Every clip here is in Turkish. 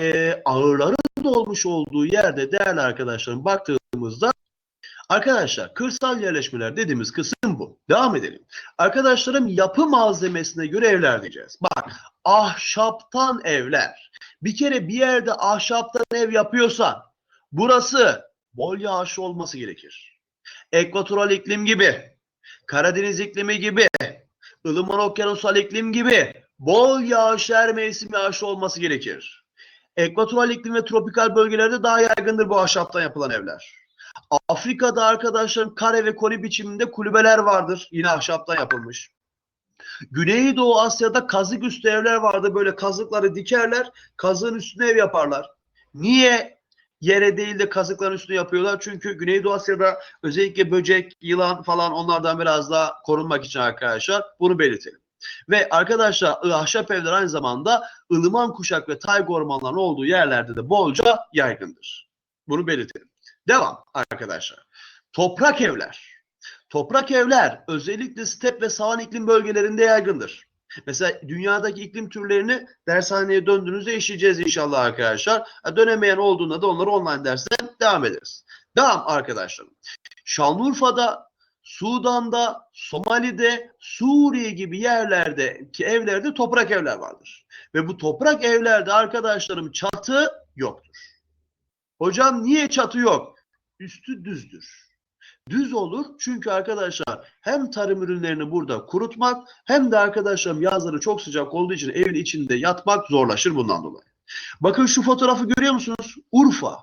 e, ağırların dolmuş olduğu yerde değerli arkadaşlarım baktığımızda arkadaşlar kırsal yerleşmeler dediğimiz kısım bu. Devam edelim. Arkadaşlarım yapı malzemesine göre evler diyeceğiz. Bak ahşaptan evler. Bir kere bir yerde ahşaptan ev yapıyorsan burası bol yağışlı olması gerekir. Ekvatoral iklim gibi, Karadeniz iklimi gibi, ılıman okyanusal iklim gibi bol yağış her mevsim yağışlı olması gerekir. Ekvatoral iklim ve tropikal bölgelerde daha yaygındır bu ahşaptan yapılan evler. Afrika'da arkadaşlarım kare ve koni biçiminde kulübeler vardır. Yine ahşaptan yapılmış. Güneydoğu Asya'da kazık üstü evler vardı. Böyle kazıkları dikerler, kazığın üstüne ev yaparlar. Niye yere değil de kazıkların üstüne yapıyorlar? Çünkü Güneydoğu Asya'da özellikle böcek, yılan falan onlardan biraz daha korunmak için arkadaşlar bunu belirtelim. Ve arkadaşlar ahşap evler aynı zamanda ılıman kuşak ve tayga ormanlarının olduğu yerlerde de bolca yaygındır. Bunu belirtelim. Devam arkadaşlar. Toprak evler. Toprak evler özellikle step ve savan iklim bölgelerinde yaygındır. Mesela dünyadaki iklim türlerini dershaneye döndüğünüzde işleyeceğiz inşallah arkadaşlar. Dönemeyen olduğunda da onları online dersten devam ederiz. Devam arkadaşlarım. Şanlıurfa'da, Sudan'da, Somali'de, Suriye gibi yerlerdeki evlerde toprak evler vardır. Ve bu toprak evlerde arkadaşlarım çatı yoktur. Hocam niye çatı yok? Üstü düzdür. Düz olur çünkü arkadaşlar hem tarım ürünlerini burada kurutmak hem de arkadaşlarım yazları çok sıcak olduğu için evin içinde yatmak zorlaşır bundan dolayı. Bakın şu fotoğrafı görüyor musunuz? Urfa.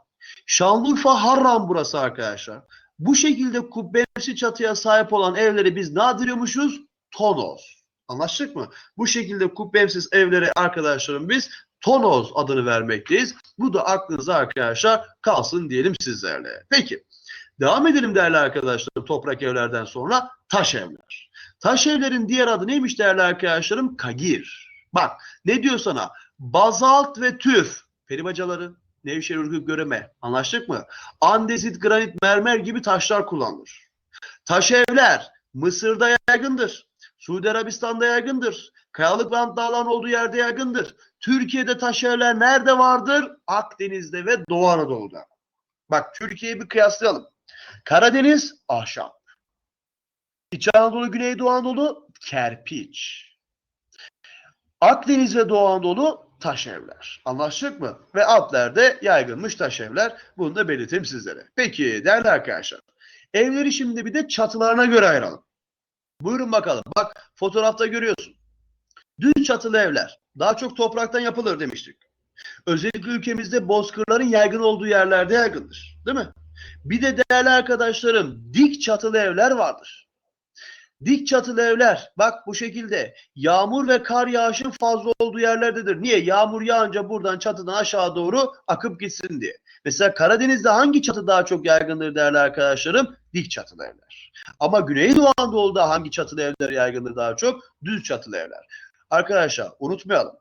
Şanlıurfa Harran burası arkadaşlar. Bu şekilde kubbemsi çatıya sahip olan evleri biz ne adıyormuşuz? Tonos. Anlaştık mı? Bu şekilde kubbemsiz evlere arkadaşlarım biz tonoz adını vermekteyiz. Bu da aklınıza arkadaşlar kalsın diyelim sizlerle. Peki. Devam edelim değerli arkadaşlarım toprak evlerden sonra taş evler. Taş evlerin diğer adı neymiş değerli arkadaşlarım? Kagir. Bak ne diyor sana? Bazalt ve tüf. Peribacaları, Nevşehir Ürgüp Göreme. Anlaştık mı? Andezit, granit, mermer gibi taşlar kullanılır. Taş evler Mısır'da yaygındır. Suudi Arabistan'da yaygındır. Kayalık Van Dağları'nın olduğu yerde yaygındır. Türkiye'de taş evler nerede vardır? Akdeniz'de ve Doğu Anadolu'da. Bak Türkiye'yi bir kıyaslayalım. Karadeniz ahşap. İç Anadolu, Güneydoğu Anadolu kerpiç. Akdeniz ve Doğu Anadolu taş evler. Anlaştık mı? Ve Alplerde yaygınmış taş evler. Bunu da belirteyim sizlere. Peki değerli arkadaşlar. Evleri şimdi bir de çatılarına göre ayıralım. Buyurun bakalım. Bak fotoğrafta görüyorsun. Düz çatılı evler. Daha çok topraktan yapılır demiştik. Özellikle ülkemizde bozkırların yaygın olduğu yerlerde yaygındır. Değil mi? Bir de değerli arkadaşlarım dik çatılı evler vardır. Dik çatılı evler bak bu şekilde yağmur ve kar yağışın fazla olduğu yerlerdedir. Niye? Yağmur yağınca buradan çatıdan aşağı doğru akıp gitsin diye. Mesela Karadeniz'de hangi çatı daha çok yaygındır değerli arkadaşlarım? Dik çatılı evler. Ama Güneydoğu Anadolu'da hangi çatılı evler yaygındır daha çok? Düz çatılı evler. Arkadaşlar unutmayalım.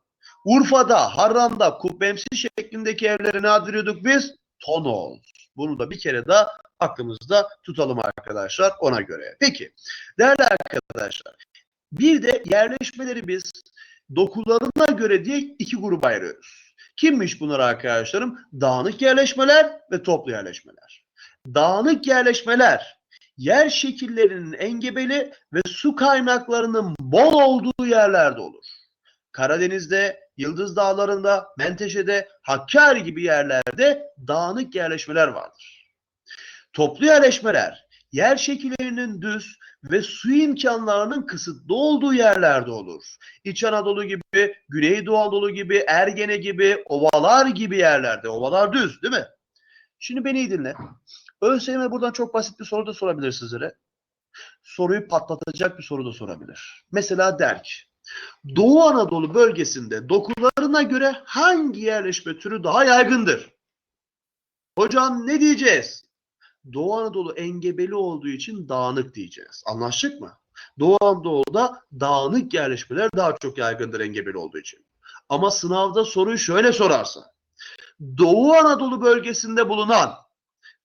Urfa'da, Harran'da kubbemsi şeklindeki evleri ne adıyorduk biz? Tonoz. Bunu da bir kere daha aklımızda tutalım arkadaşlar ona göre. Peki değerli arkadaşlar bir de yerleşmeleri biz dokularına göre diye iki gruba ayırıyoruz. Kimmiş bunlar arkadaşlarım? Dağınık yerleşmeler ve toplu yerleşmeler. Dağınık yerleşmeler yer şekillerinin engebeli ve su kaynaklarının bol olduğu yerlerde olur. Karadeniz'de, Yıldız Dağları'nda, Menteşe'de, Hakkari gibi yerlerde dağınık yerleşmeler vardır. Toplu yerleşmeler yer şekillerinin düz ve su imkanlarının kısıtlı olduğu yerlerde olur. İç Anadolu gibi, Güneydoğu Anadolu gibi, Ergene gibi, ovalar gibi yerlerde. Ovalar düz değil mi? Şimdi beni iyi dinle. ÖSYM buradan çok basit bir soru da sorabilir sizlere. Soruyu patlatacak bir soru da sorabilir. Mesela der ki, Doğu Anadolu bölgesinde dokularına göre hangi yerleşme türü daha yaygındır? Hocam ne diyeceğiz? Doğu Anadolu engebeli olduğu için dağınık diyeceğiz. Anlaştık mı? Doğu Anadolu'da dağınık yerleşmeler daha çok yaygındır engebeli olduğu için. Ama sınavda soruyu şöyle sorarsa. Doğu Anadolu bölgesinde bulunan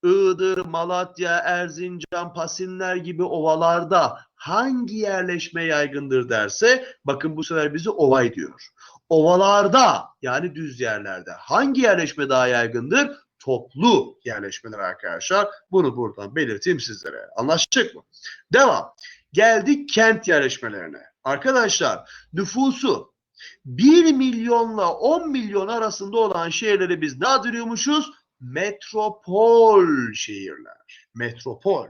Iğdır, Malatya, Erzincan, Pasinler gibi ovalarda hangi yerleşme yaygındır derse bakın bu sefer bizi ovay diyor. Ovalarda yani düz yerlerde hangi yerleşme daha yaygındır? Toplu yerleşmeler arkadaşlar. Bunu buradan belirteyim sizlere. Anlaştık mı? Devam. Geldik kent yerleşmelerine. Arkadaşlar nüfusu 1 milyonla 10 milyon arasında olan şehirleri biz ne adıyormuşuz? Metropol şehirler. Metropol.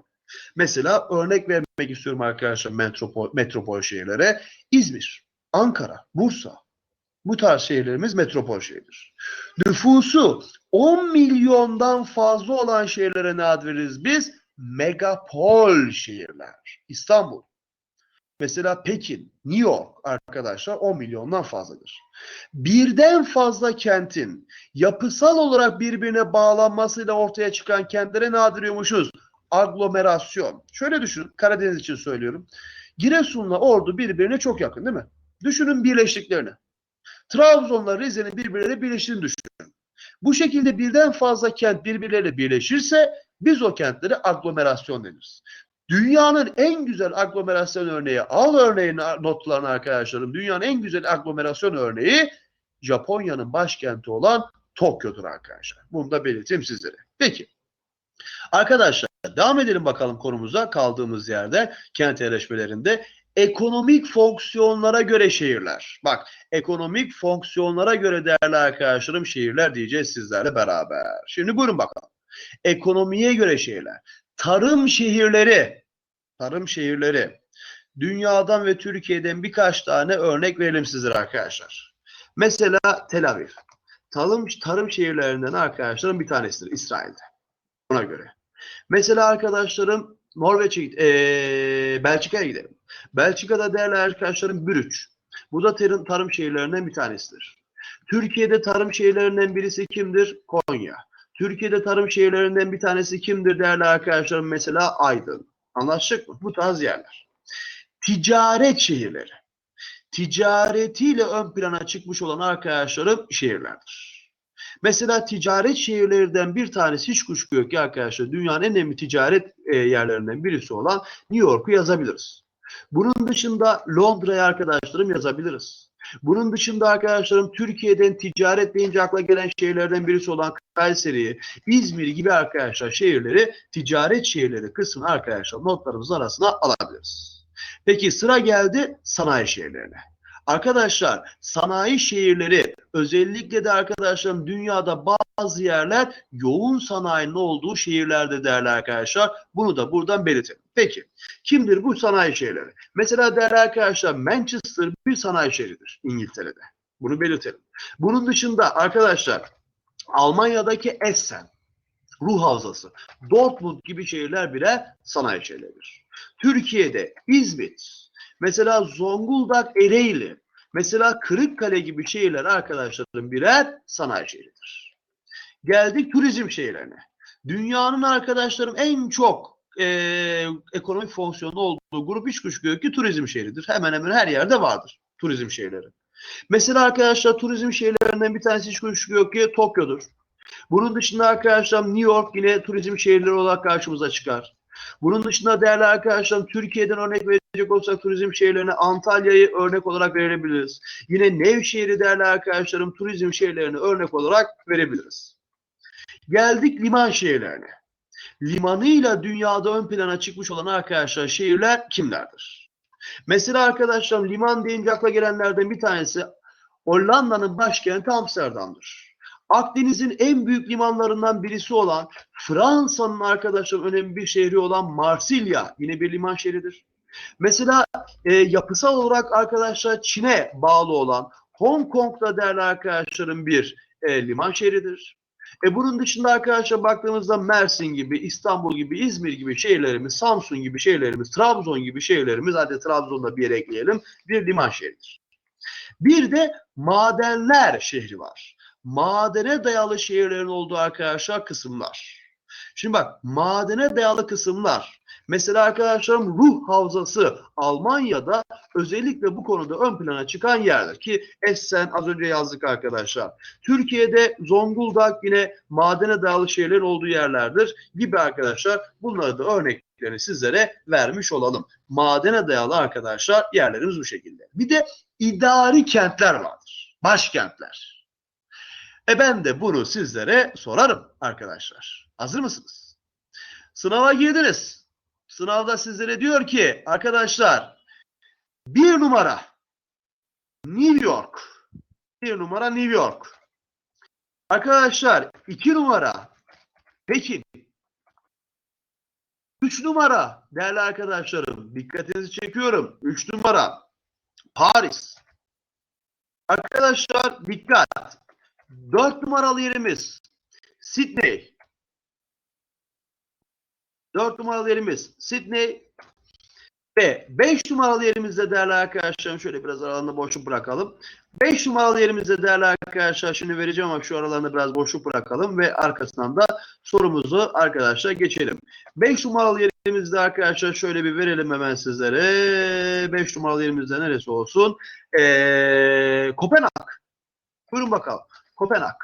Mesela örnek vermek istiyorum arkadaşlar metropol, metropol şehirlere. İzmir, Ankara, Bursa. Bu tarz şehirlerimiz metropol şehirdir. Nüfusu 10 milyondan fazla olan şehirlere ne ad veririz biz? Megapol şehirler. İstanbul. Mesela Pekin, New York arkadaşlar 10 milyondan fazladır. Birden fazla kentin yapısal olarak birbirine bağlanmasıyla ortaya çıkan kentlere ne adıyormuşuz? Aglomerasyon. Şöyle düşünün, Karadeniz için söylüyorum. Giresun'la Ordu birbirine çok yakın değil mi? Düşünün birleştiklerini. Trabzon'la Rize'nin birbirleriyle birleştiğini düşünün. Bu şekilde birden fazla kent birbirleriyle birleşirse biz o kentlere aglomerasyon deniriz. Dünyanın en güzel aglomerasyon örneği, al örneğin notlarını arkadaşlarım. Dünyanın en güzel aglomerasyon örneği Japonya'nın başkenti olan Tokyo'dur arkadaşlar. Bunu da belirteyim sizlere. Peki. Arkadaşlar devam edelim bakalım konumuza kaldığımız yerde kent yerleşmelerinde ekonomik fonksiyonlara göre şehirler. Bak ekonomik fonksiyonlara göre değerli arkadaşlarım şehirler diyeceğiz sizlerle beraber. Şimdi buyurun bakalım. Ekonomiye göre şehirler. Tarım şehirleri, tarım şehirleri. Dünyadan ve Türkiye'den birkaç tane örnek verelim sizlere arkadaşlar. Mesela Tel Aviv. Tarım, tarım şehirlerinden arkadaşlarım bir tanesidir İsrail'de. Ona göre. Mesela arkadaşlarım Norveç'e e, Belçika'ya gidelim. Belçika'da değerli arkadaşlarım Brüç. Bu da tarım, tarım şehirlerinden bir tanesidir. Türkiye'de tarım şehirlerinden birisi kimdir? Konya. Türkiye'de tarım şehirlerinden bir tanesi kimdir değerli arkadaşlarım? Mesela Aydın. Anlaştık mı? Bu tarz yerler. Ticaret şehirleri. Ticaretiyle ön plana çıkmış olan arkadaşlarım şehirlerdir. Mesela ticaret şehirlerinden bir tanesi hiç kuşku yok ki arkadaşlar dünyanın en önemli ticaret e, yerlerinden birisi olan New York'u yazabiliriz. Bunun dışında Londra'yı arkadaşlarım yazabiliriz. Bunun dışında arkadaşlarım Türkiye'den ticaret deyince akla gelen şehirlerden birisi olan Kayseri'yi, İzmir gibi arkadaşlar şehirleri ticaret şehirleri kısmını arkadaşlar notlarımızın arasına alabiliriz. Peki sıra geldi sanayi şehirlerine. Arkadaşlar sanayi şehirleri özellikle de arkadaşlarım dünyada bazı yerler yoğun sanayinin olduğu şehirlerde değerli arkadaşlar. Bunu da buradan belirtelim. Peki kimdir bu sanayi şehirleri? Mesela değerli arkadaşlar Manchester bir sanayi şehridir İngiltere'de. Bunu belirtelim. Bunun dışında arkadaşlar Almanya'daki Essen, ruh havzası, Dortmund gibi şehirler birer sanayi şehirleridir. Türkiye'de İzmit, Mesela Zonguldak, Ereğli, mesela Kırıkkale gibi şehirler arkadaşlarım birer sanayi şehridir. Geldik turizm şehirlerine. Dünyanın arkadaşlarım en çok e, ekonomik fonksiyonu olduğu grup hiç kuşku yok ki turizm şehridir. Hemen hemen her yerde vardır turizm şehirleri. Mesela arkadaşlar turizm şehirlerinden bir tanesi hiç kuşku yok ki Tokyo'dur. Bunun dışında arkadaşlar New York yine turizm şehirleri olarak karşımıza çıkar. Bunun dışında değerli arkadaşlar Türkiye'den örnek verecek olsak turizm şehirlerine Antalya'yı örnek olarak verebiliriz. Yine Nevşehir'i değerli arkadaşlarım turizm şehirlerine örnek olarak verebiliriz. Geldik liman şehirlerine. Limanıyla dünyada ön plana çıkmış olan arkadaşlar şehirler kimlerdir? Mesela arkadaşlar liman deyince akla gelenlerden bir tanesi Hollanda'nın başkenti Amsterdam'dır. Akdeniz'in en büyük limanlarından birisi olan Fransa'nın arkadaşlar önemli bir şehri olan Marsilya yine bir liman şehridir. Mesela e, yapısal olarak arkadaşlar Çin'e bağlı olan Hong Kong'da değerli arkadaşlarım bir e, liman şehridir. E bunun dışında arkadaşlar baktığımızda Mersin gibi, İstanbul gibi, İzmir gibi şehirlerimiz, Samsun gibi şehirlerimiz, Trabzon gibi şehirlerimiz, hadi Trabzon'da bir yere ekleyelim, bir liman şehridir. Bir de madenler şehri var madene dayalı şehirlerin olduğu arkadaşlar kısımlar. Şimdi bak madene dayalı kısımlar. Mesela arkadaşlarım ruh havzası Almanya'da özellikle bu konuda ön plana çıkan yerdir ki Essen az önce yazdık arkadaşlar. Türkiye'de Zonguldak yine madene dayalı şehirlerin olduğu yerlerdir gibi arkadaşlar. Bunları da örneklerini sizlere vermiş olalım. Madene dayalı arkadaşlar yerlerimiz bu şekilde. Bir de idari kentler vardır. Başkentler. E ben de bunu sizlere sorarım arkadaşlar. Hazır mısınız? Sınava girdiniz. Sınavda sizlere diyor ki arkadaşlar bir numara New York. Bir numara New York. Arkadaşlar iki numara Pekin. Üç numara değerli arkadaşlarım dikkatinizi çekiyorum. Üç numara Paris. Arkadaşlar dikkat. Dört numaralı yerimiz Sydney. Dört numaralı yerimiz Sydney. Ve 5 numaralı yerimizde değerli arkadaşlarım şöyle biraz aralarında boşluk bırakalım. 5 numaralı yerimizde değerli arkadaşlar şimdi vereceğim ama şu aralarında biraz boşluk bırakalım ve arkasından da sorumuzu arkadaşlar geçelim. 5 numaralı yerimizde arkadaşlar şöyle bir verelim hemen sizlere. 5 numaralı yerimizde neresi olsun? Ee, Kopenhag. Buyurun bakalım. Kopenhag.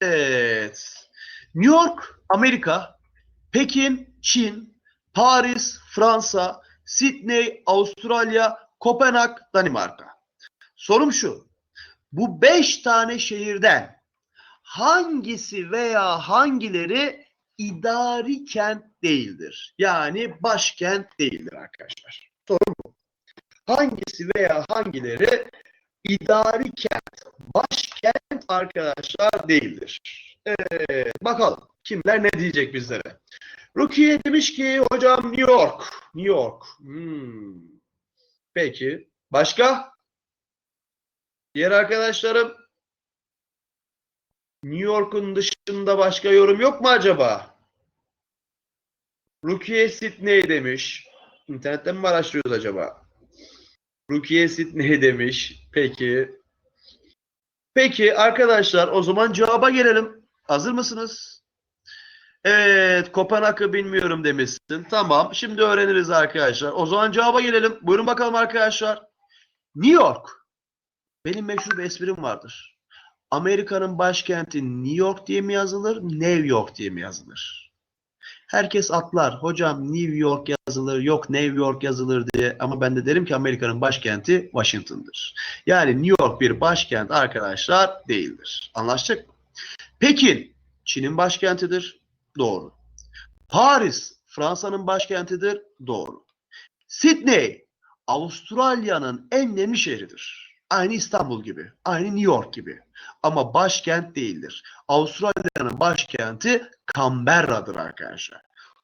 Evet. New York, Amerika. Pekin, Çin. Paris, Fransa. Sydney, Avustralya, Kopenhag, Danimarka. Sorum şu. Bu beş tane şehirden hangisi veya hangileri idari kent değildir? Yani başkent değildir arkadaşlar. Sorum bu. Hangisi veya hangileri idari kent, başkent arkadaşlar değildir? Evet, bakalım kimler ne diyecek bizlere. Rukiye demiş ki hocam New York. New York. Hmm. Peki. Başka? Diğer arkadaşlarım New York'un dışında başka yorum yok mu acaba? Rukiye Sydney demiş. İnternetten mi araştırıyoruz acaba? Rukiye Sydney demiş. Peki. Peki arkadaşlar o zaman cevaba gelelim. Hazır mısınız? Evet, Kopenhag'ı bilmiyorum demişsin. Tamam, şimdi öğreniriz arkadaşlar. O zaman cevaba gelelim. Buyurun bakalım arkadaşlar. New York. Benim meşhur bir esprim vardır. Amerika'nın başkenti New York diye mi yazılır, New York diye mi yazılır? Herkes atlar. Hocam New York yazılır, yok New York yazılır diye. Ama ben de derim ki Amerika'nın başkenti Washington'dır. Yani New York bir başkent arkadaşlar değildir. Anlaştık mı? Pekin, Çin'in başkentidir. Doğru. Paris, Fransa'nın başkentidir. Doğru. Sydney, Avustralya'nın en önemli şehridir. Aynı İstanbul gibi, aynı New York gibi. Ama başkent değildir. Avustralya'nın başkenti Canberra'dır arkadaşlar.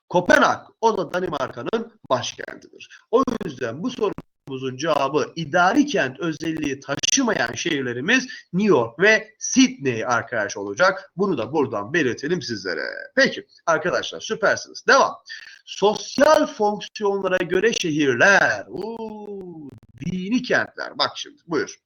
Kopenhag, o da Danimarka'nın başkentidir. O yüzden bu sorumuzun cevabı idari kent özelliği taşımayan şehirlerimiz New York ve Sydney arkadaş olacak. Bunu da buradan belirtelim sizlere. Peki arkadaşlar süpersiniz. Devam. Sosyal fonksiyonlara göre şehirler. Oo, dini kentler. Bak şimdi buyur.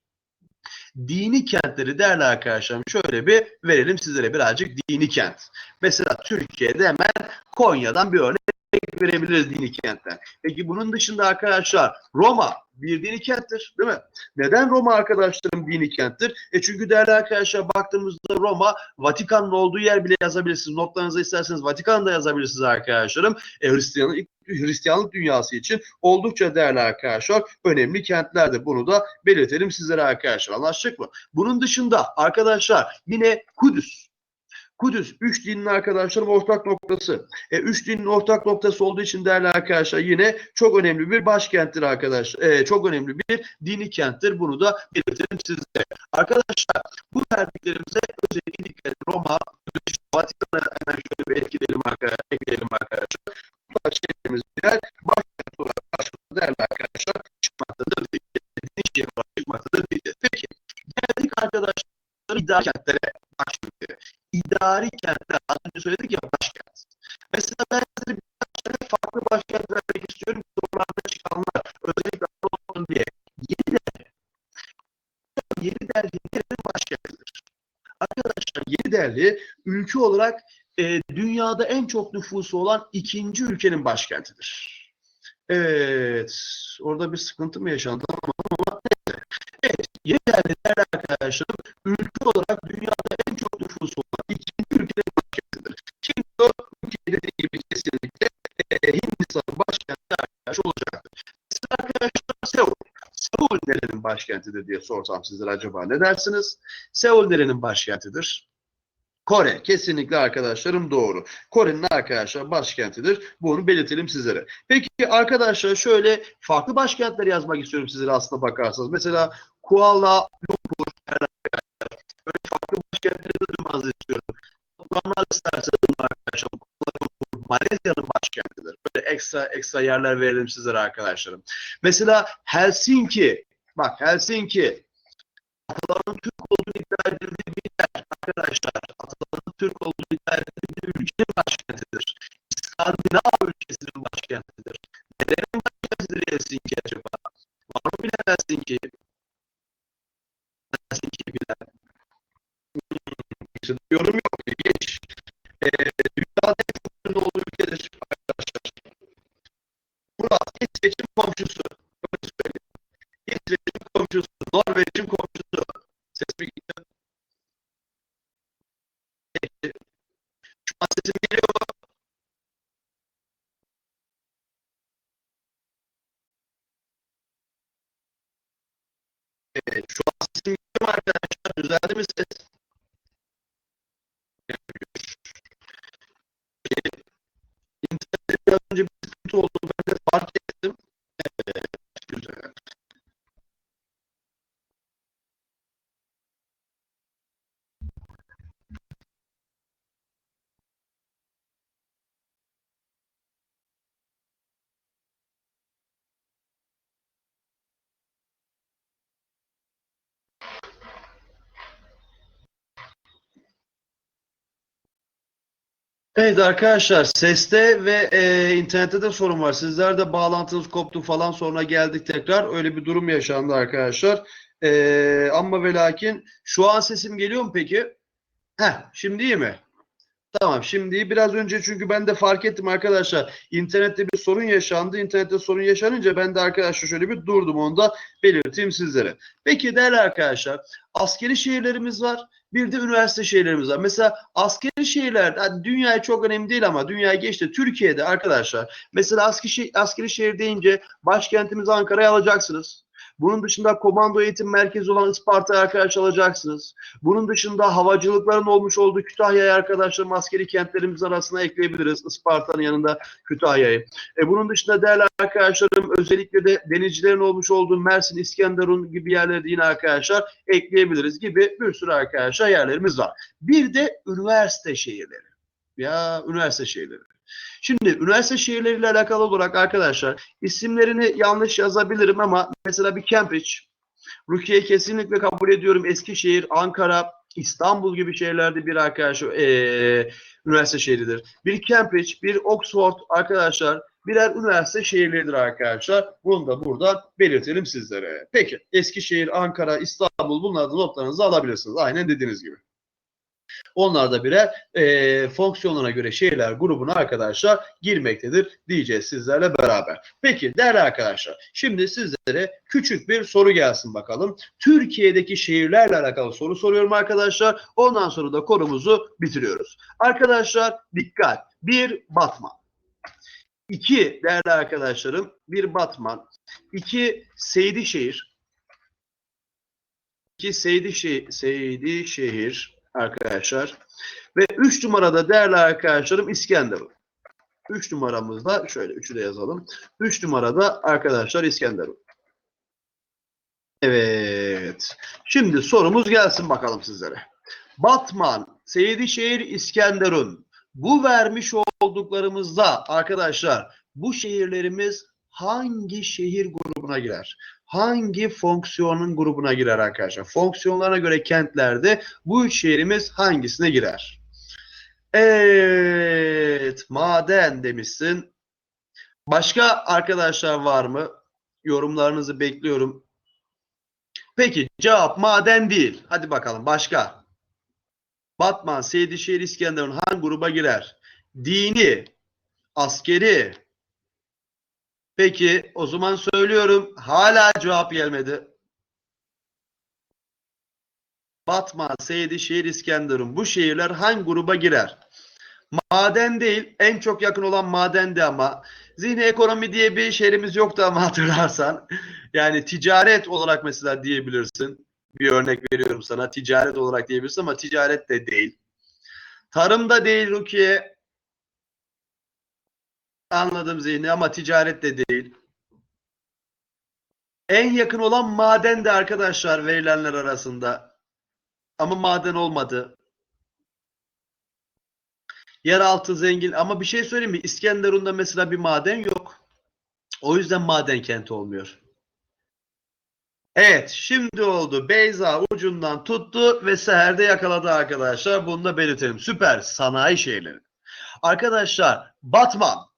Dini kentleri değerli arkadaşlarım şöyle bir verelim sizlere birazcık dini kent. Mesela Türkiye'de hemen Konya'dan bir örnek verebiliriz dini kentler. Peki bunun dışında arkadaşlar Roma bir dini kenttir değil mi? Neden Roma arkadaşlarım dini kenttir? E çünkü değerli arkadaşlar baktığımızda Roma Vatikan'ın olduğu yer bile yazabilirsiniz. Notlarınızı isterseniz Vatikan'da yazabilirsiniz arkadaşlarım. E, Hristiyanlık, Hristiyanlık dünyası için oldukça değerli arkadaşlar. Önemli kentlerdir. Bunu da belirtelim sizlere arkadaşlar. Anlaştık mı? Bunun dışında arkadaşlar yine Kudüs. Kudüs üç dinin arkadaşlarım ortak noktası. E, üç dinin ortak noktası olduğu için değerli arkadaşlar yine çok önemli bir başkenttir arkadaşlar. E, çok önemli bir dini kenttir. Bunu da belirtelim size. Arkadaşlar bu verdiklerimize özellikle dikkat. Roma, Kudüs, Vatikan'a hemen şöyle bir etkileyelim arkadaşlar. Ekleyelim arkadaşlar. Bu tarz şehrimiz birer başkent olarak karşımıza değerli arkadaşlar çıkmaktadır. Ülke olarak e, dünyada en çok nüfusu olan ikinci ülkenin başkentidir. Evet. Orada bir sıkıntı mı yaşandı. Evet. Delhi değerli arkadaşlarım ülke olarak dünyada en çok nüfusu olan ikinci ülkenin başkentidir. Şimdi o ülke dediği gibi kesinlikle e, Hindistan'ın başkenti arkadaş olacaktır. Mesela arkadaşlar Seul. Seul nerenin başkenti? başkentidir diye sorsam sizlere acaba ne dersiniz? Seul nerenin başkentidir? Kore. Kesinlikle arkadaşlarım doğru. Kore'nin arkadaşlar başkentidir. Bunu belirtelim sizlere. Peki arkadaşlar şöyle farklı başkentler yazmak istiyorum sizlere aslında bakarsanız. Mesela Kuala Lumpur. Böyle farklı başkentleri de duymanızı istiyorum. Programlar isterseniz arkadaşlar. Kuala Lumpur Malezya'nın başkentidir. Böyle ekstra ekstra yerler verelim sizlere arkadaşlarım. Mesela Helsinki. Bak Helsinki. Atalarının Türk olduğunu iddia edildiği bir yer arkadaşlar. Atalarının Türk olduğunu iddia edildiği bir ülkenin başkentidir. İskandinav ülkesinin başkentidir. Nerenin başkentidir Helsinki acaba? Var mı bilen? Helsinki Evet arkadaşlar seste ve e, internette de sorun var. Sizler de bağlantınız koptu falan sonra geldik tekrar. Öyle bir durum yaşandı arkadaşlar. E, ama ve lakin şu an sesim geliyor mu peki? Heh, şimdi iyi mi? Tamam şimdi. Biraz önce çünkü ben de fark ettim arkadaşlar. İnternette bir sorun yaşandı. İnternette sorun yaşanınca ben de arkadaşlar şöyle bir durdum onu da belirteyim sizlere. Peki değerli arkadaşlar askeri şehirlerimiz var. Bir de üniversite şehirlerimiz var. Mesela askeri şehirler, hani dünyaya çok önemli değil ama dünyaya geçti. Türkiye'de arkadaşlar mesela askeri, askeri şehir deyince başkentimiz Ankara'yı alacaksınız. Bunun dışında komando eğitim merkezi olan Isparta'yı arkadaş alacaksınız. Bunun dışında havacılıkların olmuş olduğu Kütahya'yı arkadaşlarım askeri kentlerimiz arasına ekleyebiliriz. Isparta'nın yanında Kütahya'yı. E bunun dışında değerli arkadaşlarım özellikle de denizcilerin olmuş olduğu Mersin, İskenderun gibi yerleri de yine arkadaşlar ekleyebiliriz gibi bir sürü arkadaşlar yerlerimiz var. Bir de üniversite şehirleri. Ya üniversite şehirleri. Şimdi üniversite şehirleriyle alakalı olarak arkadaşlar isimlerini yanlış yazabilirim ama mesela bir Cambridge, Rukiye kesinlikle kabul ediyorum. Eskişehir, Ankara, İstanbul gibi şehirlerde bir arkadaş eee üniversite şehridir. Bir Cambridge, bir Oxford arkadaşlar birer üniversite şehirleridir arkadaşlar. Bunu da burada belirtelim sizlere. Peki Eskişehir, Ankara, İstanbul bunlardan notlarınızı alabilirsiniz. Aynen dediğiniz gibi. Onlar da birer e, fonksiyonlarına göre şehirler grubuna arkadaşlar girmektedir diyeceğiz sizlerle beraber. Peki değerli arkadaşlar şimdi sizlere küçük bir soru gelsin bakalım. Türkiye'deki şehirlerle alakalı soru soruyorum arkadaşlar. Ondan sonra da konumuzu bitiriyoruz. Arkadaşlar dikkat. Bir Batman. İki değerli arkadaşlarım bir Batman. İki Seydişehir. İki Seydişehir, Seydişehir arkadaşlar. Ve 3 numarada değerli arkadaşlarım İskenderun. 3 numaramızda şöyle 3'ü de yazalım. 3 numarada arkadaşlar İskenderun. Evet. Şimdi sorumuz gelsin bakalım sizlere. Batman, Seydişehir, İskenderun. Bu vermiş olduklarımızda arkadaşlar bu şehirlerimiz hangi şehir grubuna girer? hangi fonksiyonun grubuna girer arkadaşlar? Fonksiyonlarına göre kentlerde bu üç şehrimiz hangisine girer? Evet, maden demişsin. Başka arkadaşlar var mı? Yorumlarınızı bekliyorum. Peki cevap maden değil. Hadi bakalım başka. Batman, Seydişehir, İskenderun hangi gruba girer? Dini, askeri, Peki o zaman söylüyorum. Hala cevap gelmedi. Batman, Seydişehir, İskenderun. Bu şehirler hangi gruba girer? Maden değil. En çok yakın olan madendi ama Zihni ekonomi diye bir şehrimiz yoktu ama hatırlarsan. Yani ticaret olarak mesela diyebilirsin. Bir örnek veriyorum sana. Ticaret olarak diyebilirsin ama ticaret de değil. Tarım da değil Rukiye. Anladım zihni ama ticaret de değil. En yakın olan maden de arkadaşlar verilenler arasında. Ama maden olmadı. Yeraltı zengin ama bir şey söyleyeyim mi? İskenderun'da mesela bir maden yok. O yüzden maden kenti olmuyor. Evet şimdi oldu. Beyza ucundan tuttu ve seherde yakaladı arkadaşlar. Bunu da belirtelim. Süper. Sanayi şehirleri. Arkadaşlar Batman.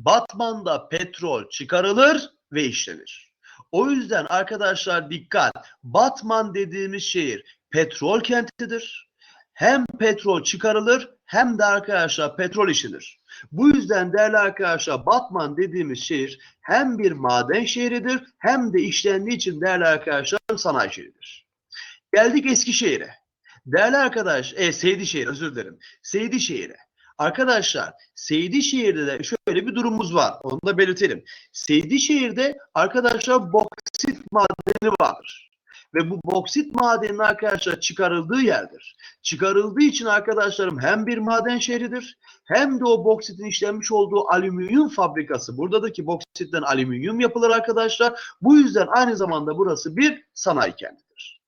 Batman'da petrol çıkarılır ve işlenir. O yüzden arkadaşlar dikkat. Batman dediğimiz şehir petrol kentidir. Hem petrol çıkarılır hem de arkadaşlar petrol işlenir. Bu yüzden değerli arkadaşlar Batman dediğimiz şehir hem bir maden şehridir hem de işlendiği için değerli arkadaşlar sanayi şehridir. Geldik Eskişehir'e. Değerli arkadaş, e, Seydişehir özür dilerim. Seydişehir'e. Arkadaşlar Seydişehir'de de şöyle bir durumumuz var. Onu da belirtelim. Seydişehir'de arkadaşlar boksit madeni vardır. Ve bu boksit madeninin arkadaşlar çıkarıldığı yerdir. Çıkarıldığı için arkadaşlarım hem bir maden şehridir hem de o boksitin işlenmiş olduğu alüminyum fabrikası. Buradaki boksitten alüminyum yapılır arkadaşlar. Bu yüzden aynı zamanda burası bir sanayi kentidir.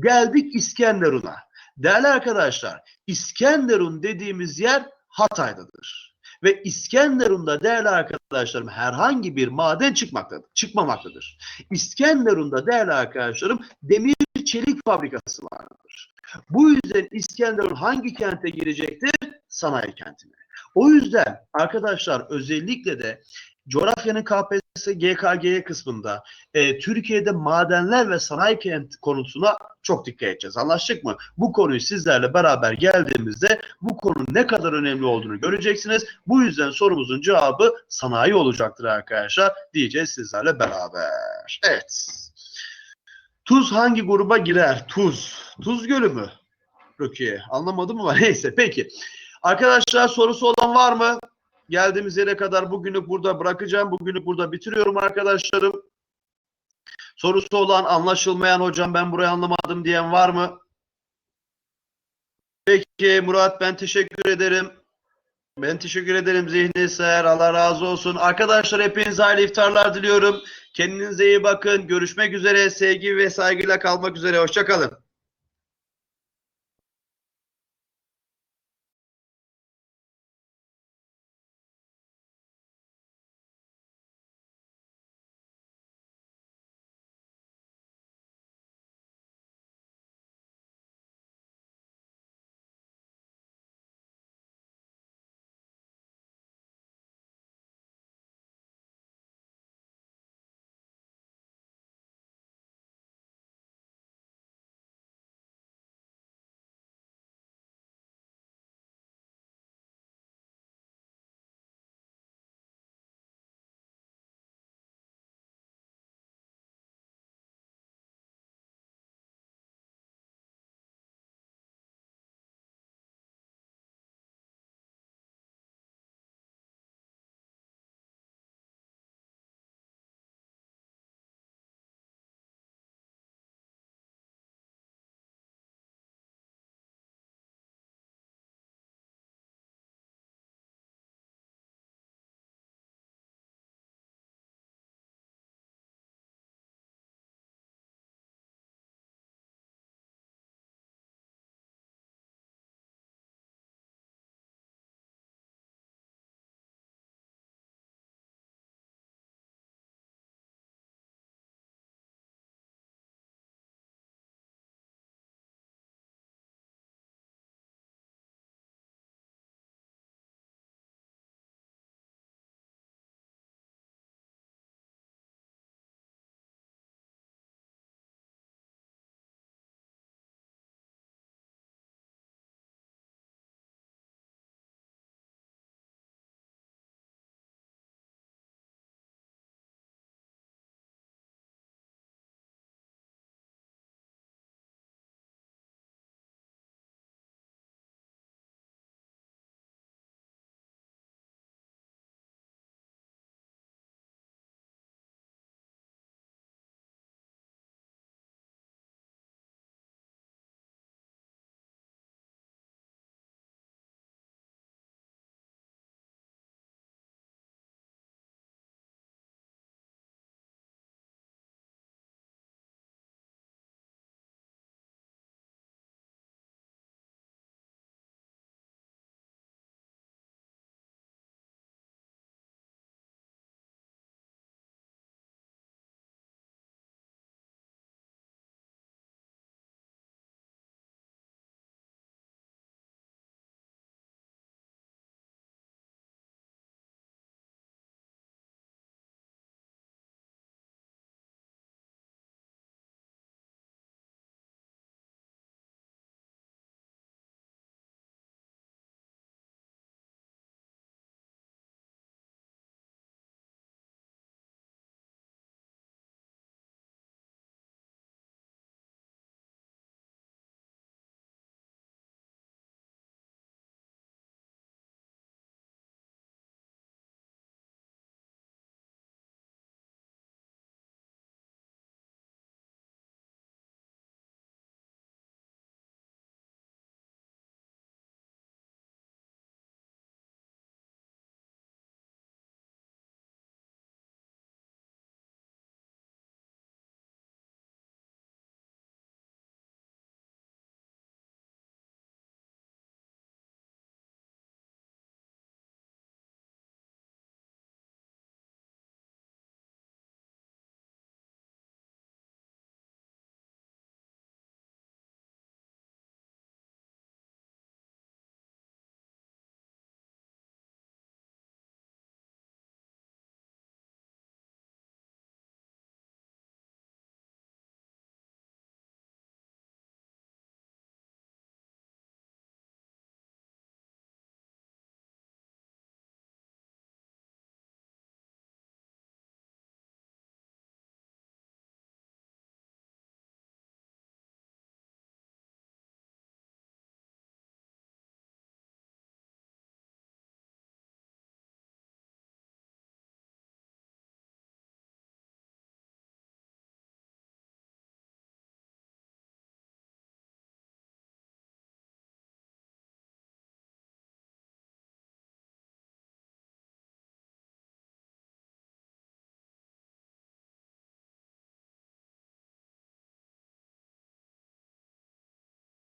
Geldik İskenderun'a. Değerli arkadaşlar, İskenderun dediğimiz yer Hatay'dadır. Ve İskenderun'da değerli arkadaşlarım herhangi bir maden çıkmaktadır, çıkmamaktadır. İskenderun'da değerli arkadaşlarım demir çelik fabrikası vardır. Bu yüzden İskenderun hangi kente girecektir? Sanayi kentine. O yüzden arkadaşlar özellikle de coğrafyanın KPSS GKG kısmında e, Türkiye'de madenler ve sanayi kent konusuna çok dikkat edeceğiz. Anlaştık mı? Bu konuyu sizlerle beraber geldiğimizde bu konunun ne kadar önemli olduğunu göreceksiniz. Bu yüzden sorumuzun cevabı sanayi olacaktır arkadaşlar diyeceğiz sizlerle beraber. Evet. Tuz hangi gruba girer? Tuz. Tuz Gölü mü? Rukiye. Anlamadım ama neyse. Peki. Arkadaşlar sorusu olan var mı? Geldiğimiz yere kadar bugünü burada bırakacağım. Bugünü burada bitiriyorum arkadaşlarım. Sorusu olan anlaşılmayan hocam ben burayı anlamadım diyen var mı? Peki Murat ben teşekkür ederim. Ben teşekkür ederim Zihni Seher. Allah razı olsun. Arkadaşlar hepinize hayırlı iftarlar diliyorum. Kendinize iyi bakın. Görüşmek üzere. Sevgi ve saygıyla kalmak üzere. Hoşçakalın.